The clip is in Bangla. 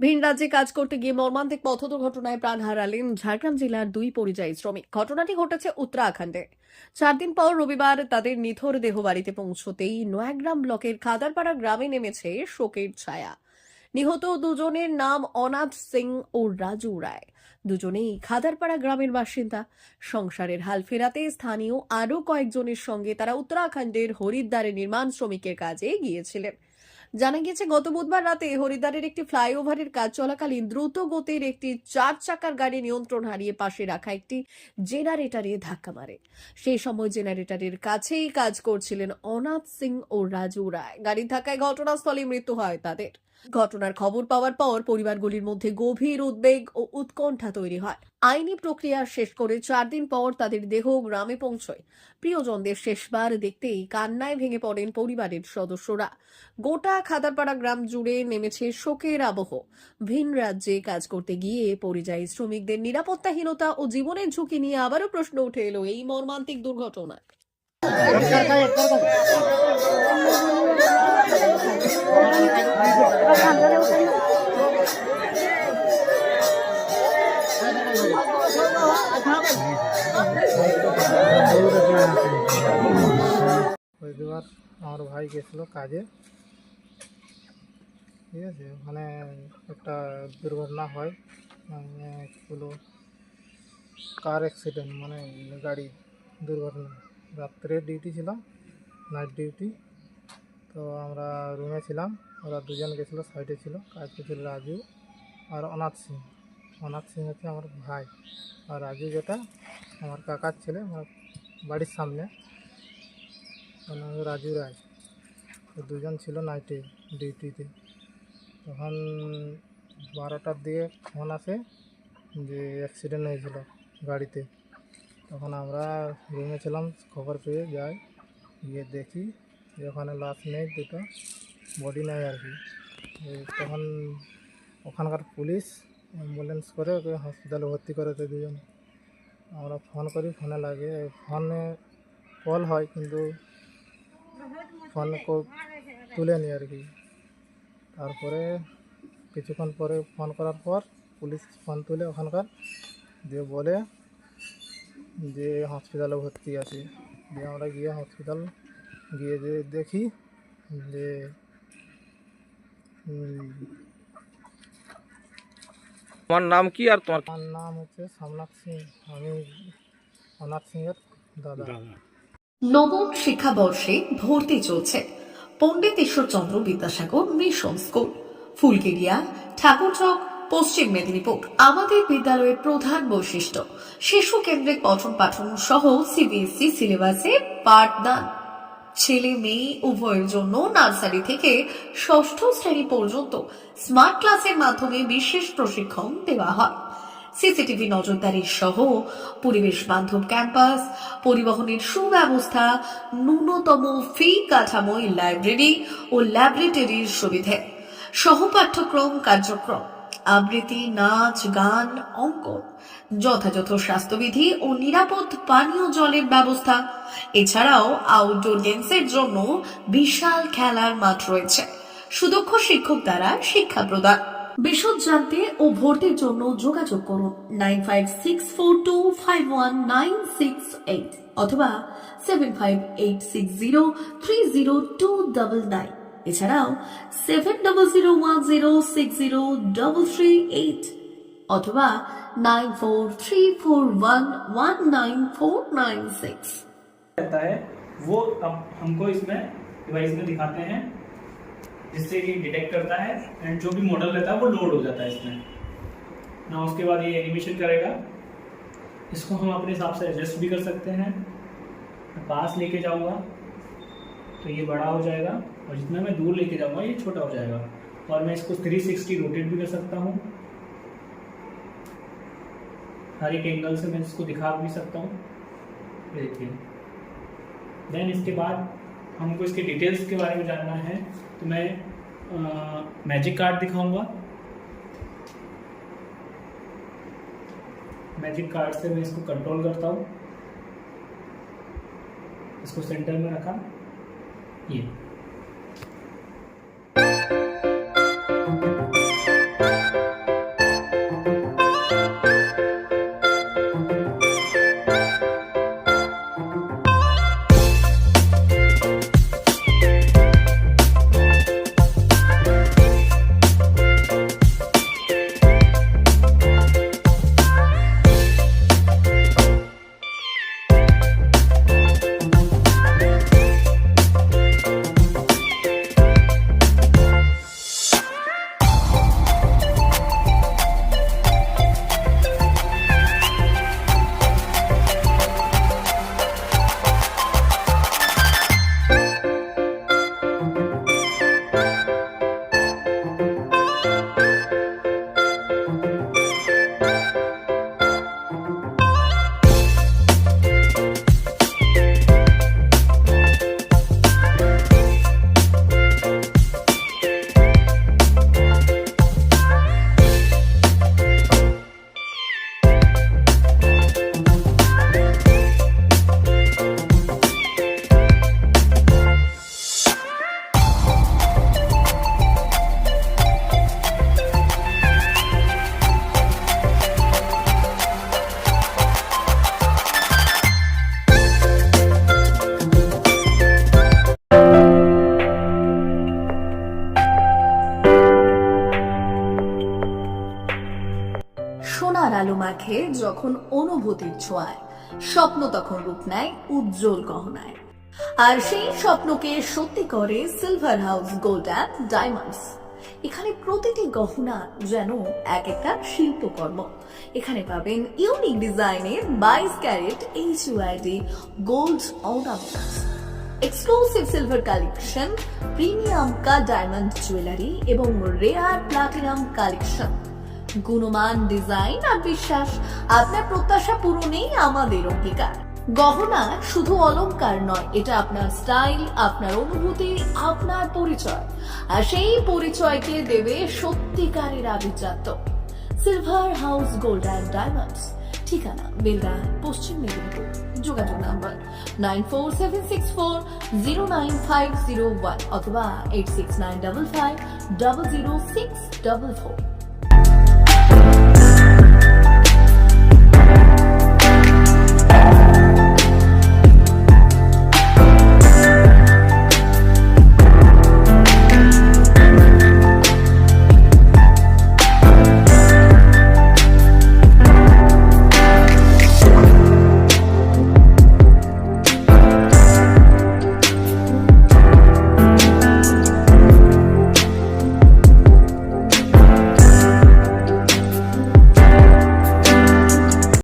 ভিন রাজ্যে কাজ করতে গিয়ে মর্মান্তিক পথ দুর্ঘটনায় প্রাণ হারালেন ঝাড়গ্রাম জেলার দুই পরিযায়ী শ্রমিক। ঘটনাটি ঘটেছে উত্তরাখণ্ডে। চার দিন পর রবিবার তাদের নিথর দেহ বাড়িতে পৌঁছতেই নয়াগ্রাম ব্লকের খাদারপাড়া গ্রামে নেমেছে শোকের ছায়া। নিহত দুজনের নাম অনাথ সিং ও রাজু রায়। দুজনেই খাদারপাড়া গ্রামের বাসিন্দা। সংসারের হাল ফেরাতে স্থানীয় আরও কয়েকজনের সঙ্গে তারা উত্তরাখণ্ডের হরিদ্বারে নির্মাণ শ্রমিকের কাজে গিয়েছিলেন। জানা গিয়েছে, গত বুধবার রাতে হরিদ্বারের একটি ফ্লাইওভারের কাজ চলাকালীন দ্রুত গতির একটি চার চাকার গাড়ি নিয়ন্ত্রণ হারিয়ে পাশে রাখা একটি জেনারেটারে ধাক্কা মারে। সেই সময় জেনারেটারের কাছেই কাজ করছিলেন অনাথ সিং ও রাজু রায়। গাড়ির ধাক্কায় ঘটনাস্থলে মৃত্যু হয় তাদের। ঘটনার খবর পাওয়ার পর পরিবারগুলির মধ্যে গভীর উদ্বেগ ও উৎকণ্ঠা তৈরি হয়। আইনি প্রক্রিয়া শেষ করে চার দিন পর তাদের দেহ গ্রামে পৌঁছয়। প্রিয়জনদের শেষবার দেখতেই কান্নায় ভেঙে পড়েন পরিবারের সদস্যরা। গোটা খাদারপাড়া গ্রাম জুড়ে নেমেছে শোকের আবহ। ভিন রাজ্যে কাজ করতে গিয়ে পরিযায়ী শ্রমিকদের নিরাপত্তাহীনতা ও জীবনের ঝুঁকি নিয়ে আবারও প্রশ্ন উঠে এলো এই মর্মান্তিক দুর্ঘটনায়। হরিদ্বার আমার ভাই গেছিল কাজে ঠিক আছে ওখানে একটা দুর্ঘটনা হয় মানে হলো কার অ্যাক্সিডেন্ট মানে গাড়ি দুর্ঘটনা রাত্রে ডিউটি ছিল নাইট ডিউটি তো আমরা রুমে ছিলাম, ওরা দুজন গেছিল সাইডে ছিল কাজ করছিল রাজু আর অনাথ সিং। অনাথ সিং হচ্ছে আমার ভাই। আর রাজু যেটা, আমার কাকার ছেলে, আমার বাড়ির সামনে। ওর নাম হলো রাজু রায়। তো দুজন ছিল নাইটে ডিউটিতে তখন বারোটার দিকে ফোন আসে যে অ্যাক্সিডেন্ট হয়েছিল গাড়িতে। তখন আমরা রুমে ছিলাম, খবর পেয়ে যাই, গিয়ে দেখি যে ওখানে লাশ নেই দুটো বডি নেই আর কি। তখন ওখানকার পুলিশ অ্যাম্বুলেন্স করে ওকে হসপিটালে ভর্তি করেছে দুজন। আমরা ফোন করি ফোনে লাগে। ফোনে কল হয়, কিন্তু ফোন তুলে নি আর কি। তারপরে কিছুক্ষণ পরে ফোন করার পর পুলিশ ফোন তুলে ওখানকার, দিয়ে বলে যে হসপিটালে ভর্তি আছে। দিয়ে আমরা গিয়ে হসপিটাল গিয়ে যে দেখি যে তোমার নাম কি আর তোমার আমার নাম হচ্ছে সোমনাথ সিং। আমি অনাথ সিংয়ের দাদা। নবম শিক্ষাবর্ষে ভর্তি চলছে পণ্ডিত ঈশ্বরচন্দ্র বিদ্যাসাগর মিশন স্কুল ফুলকেরিয়া ঠাকুরচক পশ্চিম মেদিনীপুর। আমাদের বিদ্যালয়ের প্রধান বৈশিষ্ট্য, শিশু কেন্দ্রিক পঠন পাঠন সহ সিবিএসই সিলেবাসে পাঠদান। ছেলে মেয়ে উভয়ের জন্য নার্সারি থেকে ষষ্ঠ শ্রেণি পর্যন্ত স্মার্ট ক্লাসের মাধ্যমে বিশেষ প্রশিক্ষণ দেওয়া হয়। সিসিটিভি নজরদারি সহ পরিবেশ বান্ধব ক্যাম্পাস, পরিবহনের সুব্যবস্থা, ন্যূনতম ফি কাঠামোয় লাইব্রেরি ও ল্যাবরেটরির সুবিধে। সহপাঠ্যক্রম কার্যক্রম। আবৃত্তি, নাচ, গান, অঙ্কন, যথাযথ স্বাস্থ্যবিধি ও নিরাপদ পানীয় জলের ব্যবস্থা। এছাড়াও আউটডোর গেমসের জন্য বিশাল খেলার মাঠ রয়েছে। সুদক্ষ শিক্ষক দ্বারা শিক্ষা প্রদান। বিশদ জানতে ও ভর্তির জন্য যোগাযোগ করুন nine five six four two five one nine six eight অথবা seven five eight six zero three zero two double nine এছাড়াও seven double zero one zero six zero double three eight অথবা nine four three four one one nine four nine six वो अब हमको इसमें डिवाइस में दिखाते हैं, जिससे कि डिटेक्ट करता है एंड जो भी मॉडल रहता है, वो लोड हो जाता है इसमें। ना उसके बाद ये एनिमेशन करेगा। इसको हम अपने हिसाब से एडजस्ट भी कर सकते हैं। पास लेके जाऊँगा। तो ये बड़ा हो जाएगा और जितना मैं दूर लेके जाऊँगा ये छोटा हो जाएगा। और मैं इसको 360 रोटेट भी कर सकता हूँ। हर एक एंगल से मैं इसको दिखा भी सकता हूँ। देखिए। देन इसके बाद हमको इसके डिटेल्स के बारे में जानना है। तो मैं आ, मैजिक कार्ड दिखाऊँगा। मैजिक कार्ड से मैं इसको कंट्रोल करता हूँ। इसको सेंटर में रखा। 你 আলো যখন অনুভূতির ছোঁয়ায়, স্বপ্ন তখন রূপ নেয় উজ্জ্বল গহনায়। আর সেই স্বপ্নকে সত্যি করে silver house gold and diamonds এখানে প্রতিটি গহনা যেন এক একটা শিল্পকর্ম। এখানে পাবেন ইউনিক ডিজাইনের বাইশ carat H UID gold ornaments exclusive silver collection premium কা ডায়মন্ড জুয়েলারি এবং রেয়ার প্লাটিনাম কালেকশন গুণমান ডিজাইন আর বিশ্বাস। আপনার প্রত্যাশা পূরণেই আমাদের অঙ্গীকার। গহনা শুধু অলংকার নয়, এটা আপনার স্টাইল আপনার অনুভূতি, আপনার পরিচয়। আর সেই পরিচয়কে দেবে সত্যিকারের আভিজাত্য। Silver house gold and diamonds ঠিকানা বেলদা পশ্চিম মেদিনীপুর। যোগাযোগ number nine four seven six four zero nine five zero one অথবা eight six nine double five double zero six double four